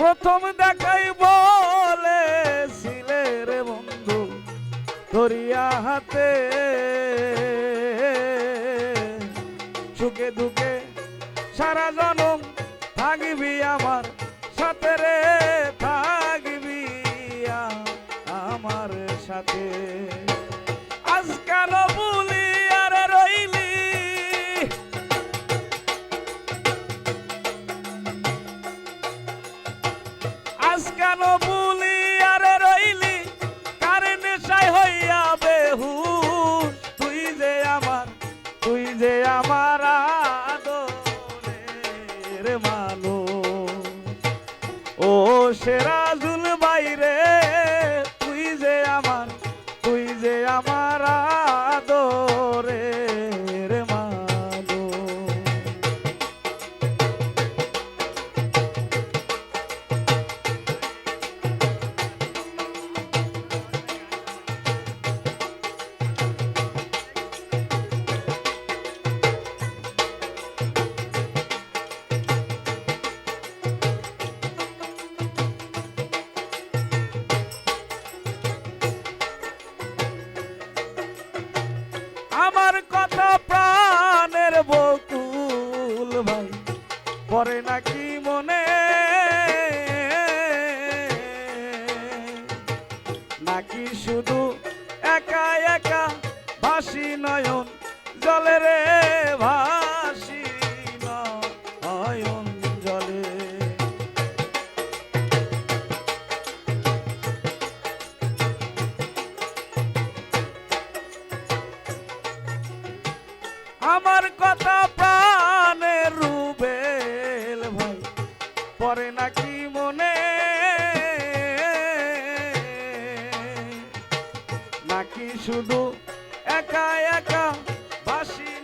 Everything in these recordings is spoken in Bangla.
প্রথম দেখাই বলেছিলে রে বন্ধু, ধরিয়া হাতে। সুখে দুঃখে সারা জনম থাকবি আমার সাথে রে, থাকবি আমার সাথে। কেন বলি আর রইলি, কার নেশায় হইয়া বেহু তুই যে আমার, তুই যে আমার আদরের মানো ও সেরাজুল পরে নাকি মনে? নাকি শুধু একা একা ভাসি নয়ন? জলে রে ভাসি নয়ন জলে। আমার কথা একা একা ভাসি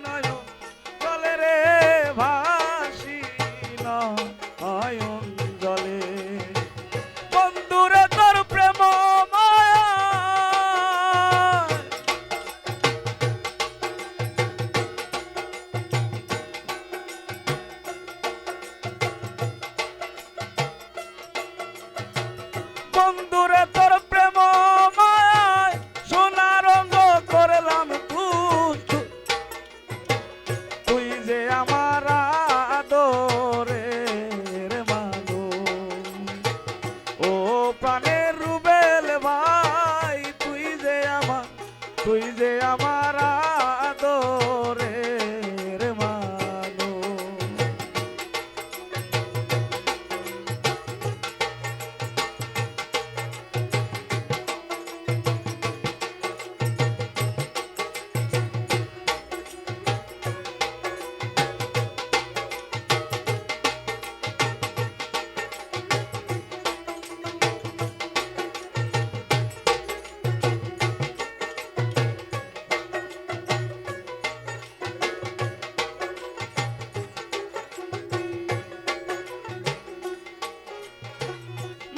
তুই যে আমার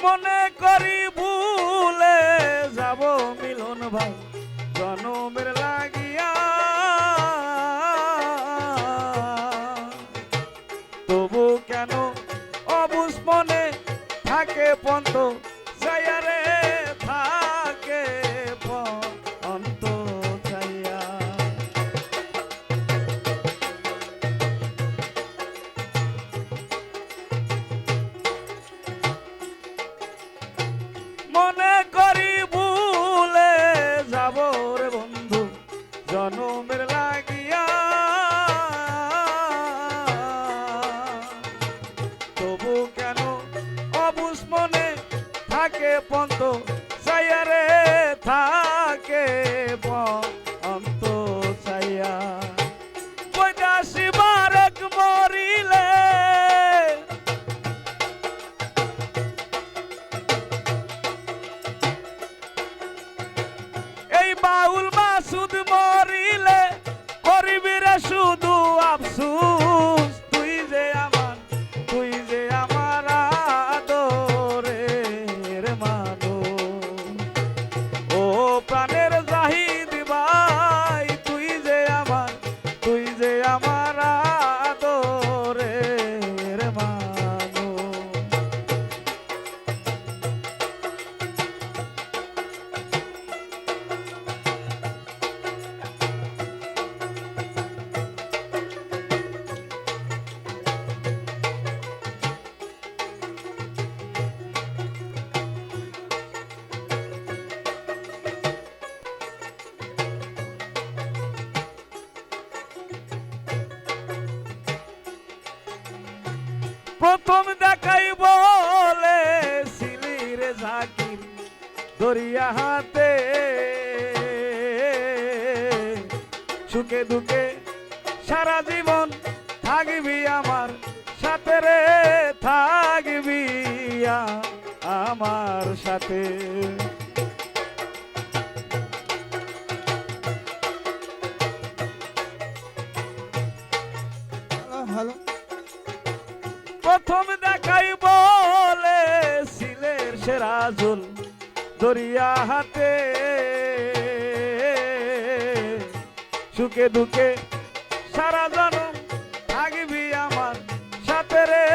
মনে করি ভুলে যাব মিলন ভাই, জনমের লাগিয়া। তবু কেন অবুস মনে থাকে পন্ত যাইয়ারে তবু কেন? অবুস মনে থাকে পন্ত সাইয়ারে থাকে অন্ত সাইয়া বৈদাসী বারক মরিলে প্রথম দেখাই বলে সিলির জাকির দরিয়া হাতে। সুখে দুঃখে সারা জীবন থাকবি আমার সাথে রে, থাকবি আমার সাথে। প্রথম দেখাই বলে সিলের সেরাজুল দরিয়া হাতে। সুখে দুঃখে সারা জনম থাকবি আমার সাথে রে,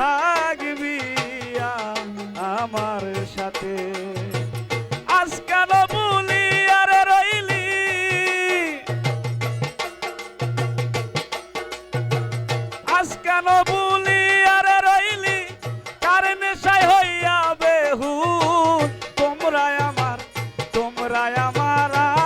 থাকবি আমার সাথে। আজকাল বলি আর রইলি? আজকাল বলি আমার